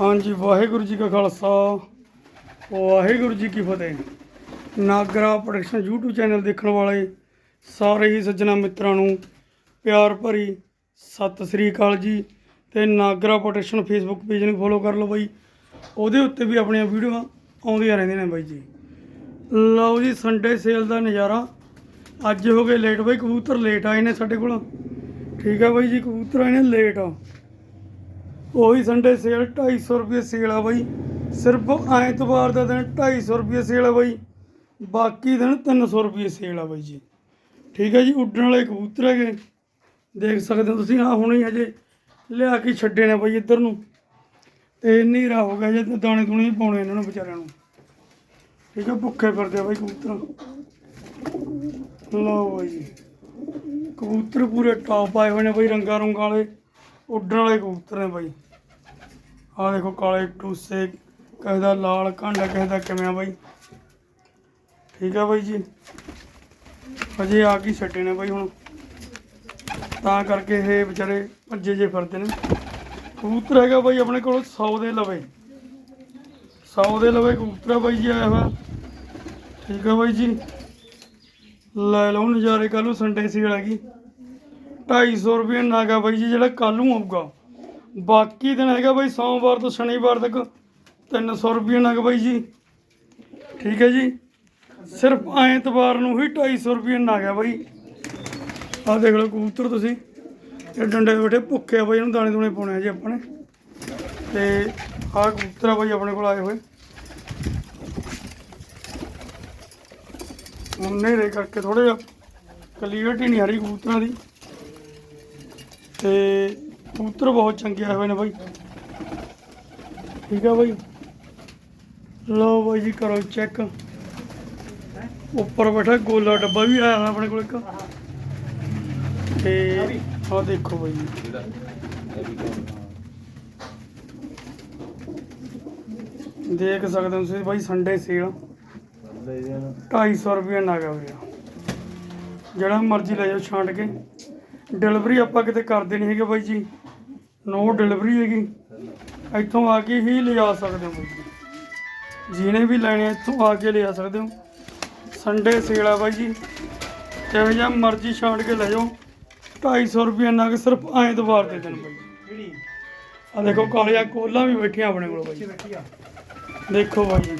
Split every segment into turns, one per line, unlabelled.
ਹਾਂਜੀ, ਵਾਹਿਗੁਰੂ ਜੀ ਕਾ ਖਾਲਸਾ, ਵਾਹਿਗੁਰੂ ਜੀ ਕੀ ਫਤਿਹ। Nagra production YouTube channel ਦੇਖਣ ਵਾਲੇ ਸਾਰੇ ਹੀ ਸੱਜਣਾ ਮਿੱਤਰਾਂ ਨੂੰ ਪਿਆਰ ਭਰੀ ਸਤਿ ਸ੍ਰੀ ਅਕਾਲ ਜੀ ਤੇ ਨਾਗਰਾ ਪ੍ਰੋਡਕਸ਼ਨ ਫੇਸਬੁੱਕ ਪੇਜ ਨੂੰ ਫੋਲੋ ਕਰ ਲਓ ਬਾਈ। ਉਹਦੇ ਉੱਤੇ ਵੀ ਆਪਣੀਆਂ ਵੀਡੀਓਆਂ ਆਉਂਦੀਆਂ ਰਹਿੰਦੀਆਂ ਨੇ ਬਾਈ ਜੀ। ਲਓ ਜੀ ਸੰਡੇ ਸੇਲ ਦਾ ਨਜ਼ਾਰਾ। ਅੱਜ ਹੋ ਗਏ ਲੇਟ ਬਾਈ, ਕਬੂਤਰ ਲੇਟ ਆਏ ਨੇ ਸਾਡੇ ਕੋਲ। ਠੀਕ ਆ ਬਾਈ ਜੀ, ਕਬੂਤਰ ਆਏ ਨੇ ਲੇਟ ਆ ਉਹੀ ਸੰਡੇ ਸੇਲ 250 ਰੁਪਏ ਸੇਲ ਆ ਬਾਈ। ਸਿਰਫ ਐਤਵਾਰ ਦਾ ਦਿਨ 250 ਰੁਪਏ ਸੇਲ ਆ ਬਾਈ। ਬਾਕੀ ਦਿਨ 300 ਰੁਪਏ ਸੇਲ ਆ ਬਾਈ ਜੀ। ਠੀਕ ਹੈ ਜੀ, ਉੱਡਣ ਵਾਲੇ ਕਬੂਤਰ ਹੈਗੇ। ਦੇਖ ਸਕਦੇ ਹੋ ਤੁਸੀਂ ਆ ਹੁਣੇ ਹੀ ਹਜੇ ਲਿਆ ਕੇ ਛੱਡੇ ਨੇ ਬਾਈ ਇੱਧਰ ਨੂੰ। ਤੇ ਹਨੇਰਾ ਹੋ ਗਿਆ ਜੇ ਦਾਣੇ ਦੂਣੇ ਪਾਉਣੇ ਇਹਨਾਂ ਨੂੰ ਵਿਚਾਰਿਆਂ ਨੂੰ। ਠੀਕ ਹੈ ਭੁੱਖੇ ਫਿਰਦੇ ਆ ਬਾਈ ਕਬੂਤਰ। ਲਓ ਬਾਈ ਜੀ। ਕਬੂਤਰ ਪੂਰੇ ਟੌਪ ਆਏ ਹੋਏ ਨੇ ਬਾਈ ਰੰਗਾ ਰੁੰਗਾਂ ਵਾਲੇ। ਉੱਡਣ ਵਾਲੇ ਕਬੂਤਰ ਨੇ ਬਾਈ। ਆਹ ਦੇਖੋ ਕਾਲੇ ਟੂਸੇ, ਕਿਸੇ ਦਾ ਲਾਲ ਕਾਂਡਾ ਕਿਸੇ ਦਾ ਕਿਵੇਂ ਆ ਬਾਈ। ਠੀਕ ਆ ਬਾਈ ਜੀ। ਅਜੇ ਆ ਕੀ ਛੱਡੇ ਨੇ ਬਾਈ ਹੁਣ। ਤਾਂ ਕਰਕੇ ਇਹ ਵਿਚਾਰੇ ਭੱਜੇ ਜੇ ਫਿਰਦੇ ਨੇ। ਕਬੂਤਰ ਹੈਗਾ ਬਾਈ ਆਪਣੇ ਕੋਲ 100 ਦੇ ਲਵੇ। 100 ਦੇ ਲਵੇ ਕਬੂਤਰ ਆ ਬਾਈ ਜੀ, ਆਇਆ ਹੋਇਆ। ਠੀਕ ਆ ਬਾਈ ਜੀ। ਲੈ ਲਓ ਨਜ਼ਾਰੇ ਕੱਲ ਨੂੰ ਸੰਡੇ ਸੀ ਹੈਗੀ 250 ਰੁਪਏ ਨਾਗਾ ਬਾਈ ਜੀ, ਜਿਹੜਾ ਕੱਲ ਨੂੰ ਆਊਗਾ। ਬਾਕੀ ਦਿਨ ਹੈਗਾ ਬਾਈ ਸੋਮਵਾਰ ਤੋਂ ਸ਼ਨੀਵਾਰ ਤੱਕ 300 ਰੁਪਏ ਨਗ ਬਾਈ ਜੀ। ਠੀਕ ਹੈ ਜੀ? ਸਿਰਫ ਐਤਵਾਰ ਨੂੰ ਹੀ 250 ਰੁਪਏ ਨਗ ਹੈ ਬਾਈ। ਆਹ ਦੇਖ ਲਓ ਕਬੂਤਰ ਤੁਸੀਂ। ਇਹ ਡੰਡੇ ਦੇ ਬੈਠੇ ਭੁੱਖੇ ਆ ਬਾਈ, ਇਹਨੂੰ ਦਾਣੇ ਦੂਣੇ ਪਾਉਣੇ ਆ ਜੀ ਨੇ। ਤੇ ਆਹ ਕਬੂਤਰ ਆ ਬਾਈ ਆਪਣੇ ਕੋਲ ਆਏ ਹੋਏ। ਹਨੇਰੇ ਕਰਕੇ ਥੋੜਾ ਜਿਹਾ ਕਲੀਅਰਟੀ ਨਹੀਂ ਆ ਰਹੀ ਕਬੂਤਰਾਂ ਦੀ। ਤੇ ਕਬੂਤਰ ਬਹੁਤ ਚੰਗੇ ਆਏ ਹੋਏ ਨੇ ਬਾਈ। ਠੀਕ ਆ ਬਾਈ। ਲਓ ਬਾਈ ਜੀ ਕਰੋ ਚੈੱਕ ਉੱਪਰ ਬੈਠਾ ਗੋਲਾ ਡੱਬਾ ਵੀ ਆਇਆ ਹੋਇਆ ਆਪਣੇ ਕੋਲ ਇੱਕ। ਤੇ ਆਹ ਦੇਖੋ ਬਾਈ ਜੀ। ਦੇਖ ਸਕਦੇ ਹੋ ਤੁਸੀਂ ਬਾਈ ਸੰਡੇ ਸੇਲ 250 ਰੁਪਏ ਨਾ ਗਿਆ ਵੀਰੇ ਜਿਹੜਾ ਮਰਜ਼ੀ ਲੈ ਜਾਓ ਛਾਂਟ ਕੇ। ਡਿਲੀਵਰੀ ਆਪਾਂ ਕਿਤੇ ਕਰਦੇ ਨਹੀਂ ਹੈਗੇ ਬਾਈ ਜੀ। ਨੋ ਡਿਲੀਵਰੀ ਹੈਗੀ। ਇੱਥੋਂ ਆ ਕੇ ਹੀ ਲਿਜਾ ਸਕਦੇ ਹੋ ਜਿਹਨੇ ਵੀ ਲੈਣੇ ਇੱਥੋਂ ਆ ਕੇ ਲਿਜਾ ਸਕਦੇ ਹੋ। ਸੰਡੇ ਸੇਲ ਆ ਬਾਈ ਜੀ। ਜਿਹੋ ਜਿਹਾ ਮਰਜ਼ੀ ਛਾਂਟ ਕੇ ਲੈ ਜਾਓ। 250 ਰੁਪਏ ਨਾਲ ਸਿਰਫ ਐਤਵਾਰ ਦੇ ਦਿਨ ਬਾਈ ਆ ਦੇਖੋ, ਕਾਲੀਆਂ ਕੋਲਾਂ ਵੀ ਬੈਠੀਆਂ ਆਪਣੇ ਕੋਲ ਬਾਈ ਦੇਖੋ ਬਾਈ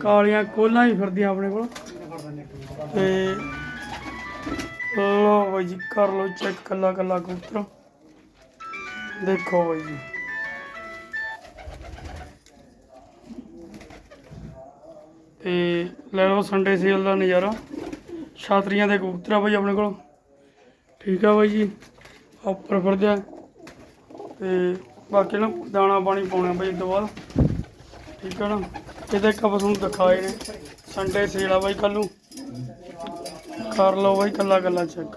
ਕਾਲੀਆਂ ਕੋਲਾਂ ਹੀ ਫਿਰਦੀਆਂ ਆਪਣੇ ਕੋਲ। ਤੇ ਲੋ ਬਾਈ ਜੀ, ਕਰ ਲਓ ਚੈੱਕ ਕੱਲਾ ਕੱਲਾ ਕਬੂਤਰ। ਦੇਖੋ ਬਾਈ ਜੀ। ਤੇ ਲੈ ਲਓ ਸੰਡੇ ਸੇਲ ਦਾ ਨਜ਼ਾਰਾ। ਛਾਤਰੀਆਂ ਦੇ ਕਬੂਤਰ ਆ ਬਾਈ ਆਪਣੇ ਕੋਲ। ਠੀਕ ਆ ਬਾਈ ਜੀ, ਉੱਪਰ ਫਿਰਦੇ ਆ। ਤੇ ਬਾਕੀ ਨਾ ਦਾਣਾ ਪਾਣੀ ਪਾਉਣਾ ਬਾਈ ਇਸ ਤੋਂ ਬਾਅਦ। ਠੀਕ ਆ ਨਾ? ਇਹਦੇ ਕੱਪ ਤੁਹਾਨੂੰ ਦਿਖਾਏ ਨੇ। ਸੰਡੇ ਸੇਲ ਆ ਬਾਈ ਕੱਲ ਨੂੰ। ਕਰ ਲਓ ਬਾਈ ਕੱਲਾ ਕੱਲਾ ਚੈੱਕ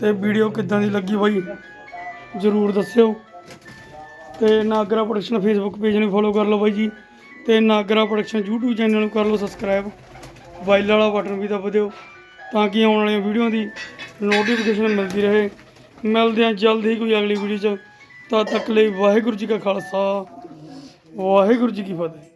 ਤੇ ਵੀਡੀਓ ਕਿੱਦਾਂ ਦੀ ਲੱਗੀ ਬਾਈ? ਜਰੂਰ ਦੱਸਿਓ। ਤੇ ਨਾਗਰਾ ਪ੍ਰੋਡਕਸ਼ਨ ਫੇਸਬੁੱਕ ਪੇਜ ਨੂੰ ਫੋਲੋ ਕਰ ਲਓ ਬਾਈ ਜੀ। ਤੇ ਨਾਗਰਾ ਪ੍ਰੋਡਕਸ਼ਨ YouTube ਚੈਨਲ ਨੂੰ ਕਰ ਲਓ ਸਬਸਕ੍ਰਾਈਬ ਬੈਲ ਵਾਲਾ ਬਟਨ ਵੀ ਦਬਾ ਦਿਓ ਤਾਂ ਕਿ ਆਉਣ ਵਾਲੀਆਂ ਵੀਡੀਓ ਦੀ ਨੋਟੀਫਿਕੇਸ਼ਨ ਮਿਲਦੀ ਰਹੇ। ਮਿਲਦੇ ਹਾਂ ਜਲਦ ਹੀ ਕੋਈ ਅਗਲੀ ਵੀਡੀਓ 'ਚ। ਤਦ ਤੱਕ ਲਈ ਵਾਹਿਗੁਰੂ ਜੀ ਕਾ ਖਾਲਸਾ, ਵਾਹਿਗੁਰੂ ਜੀ ਕੀ ਫਤਿਹ।